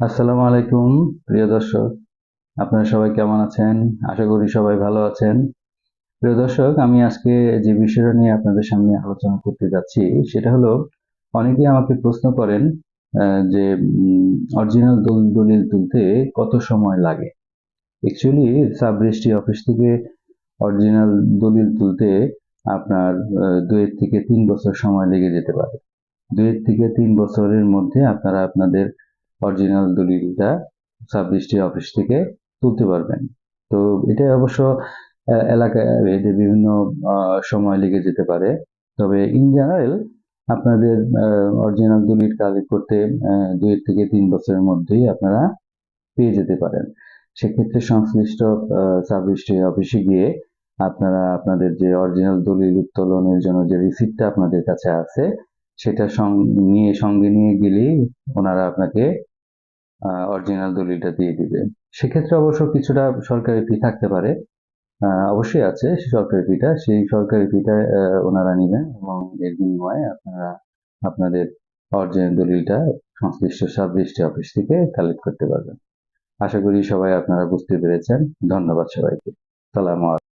আসসালামু আলাইকুম, প্রিয় দর্শক। আপনারা সবাই কেমন আছেন? আশা করি সবাই ভালো আছেন। প্রিয় দর্শক, আমি আজকে যে বিষয়টা নিয়ে আপনাদের সামনে আলোচনা করতে যাচ্ছি, সেটা হলো, অনেকেই আমাকে প্রশ্ন করেন যে অরিজিনাল দলিল তুলতে কত সময় লাগে? অ্যাকচুয়ালি সাব রেজিস্ট্রি অফিস থেকে অরিজিনাল দলিল তুলতে আপনার দুয়ের থেকে তিন বছর সময় লেগে যেতে পারে। দুয়ের থেকে তিন বছরের মধ্যে আপনারা আপনাদের অরিজিনাল দলিলটা সাব রেজিস্ট্রি অফিস থেকে তুলতে পারবেন। তো এটা অবশ্য আহ, এলাকায় ভেদে বিভিন্ন সময় লেগে যেতে পারে। তবে ইন জেনারেল আপনাদের অরিজিনাল দলিল কালেক্ট করতে দুই থেকে তিন বছরের মধ্যেই আপনারা পেয়ে যেতে পারেন। সেক্ষেত্রে সংশ্লিষ্ট সাব রেজিস্ট্রি অফিসে গিয়ে আপনারা আপনাদের যে অরিজিনাল দলিল উত্তোলনের জন্য যে রিসিপ্টটা আপনাদের কাছে আছে সেটা নিয়ে সঙ্গে নিয়ে গেলেই ওনারা আপনাকে অরিজিনাল দলিলটা দিয়ে দিবে। সেক্ষেত্রে অবশ্য কিছুটা সরকারি ফি থাকতে পারে। অবশ্যই আছে সরকারি ফিটা সেই সরকারি ফিটা ওনারা নেবেন এবং এর বিনিময়ে আপনারা আপনাদের অরিজিনাল দলিলটা সংশ্লিষ্ট সাব রেজিস্ট্রি অফিস থেকে কালেক্ট করতে পারবেন। আশা করি সবাই আপনারা বুঝতে পেরেছেন। ধন্যবাদ সবাইকে। সালাম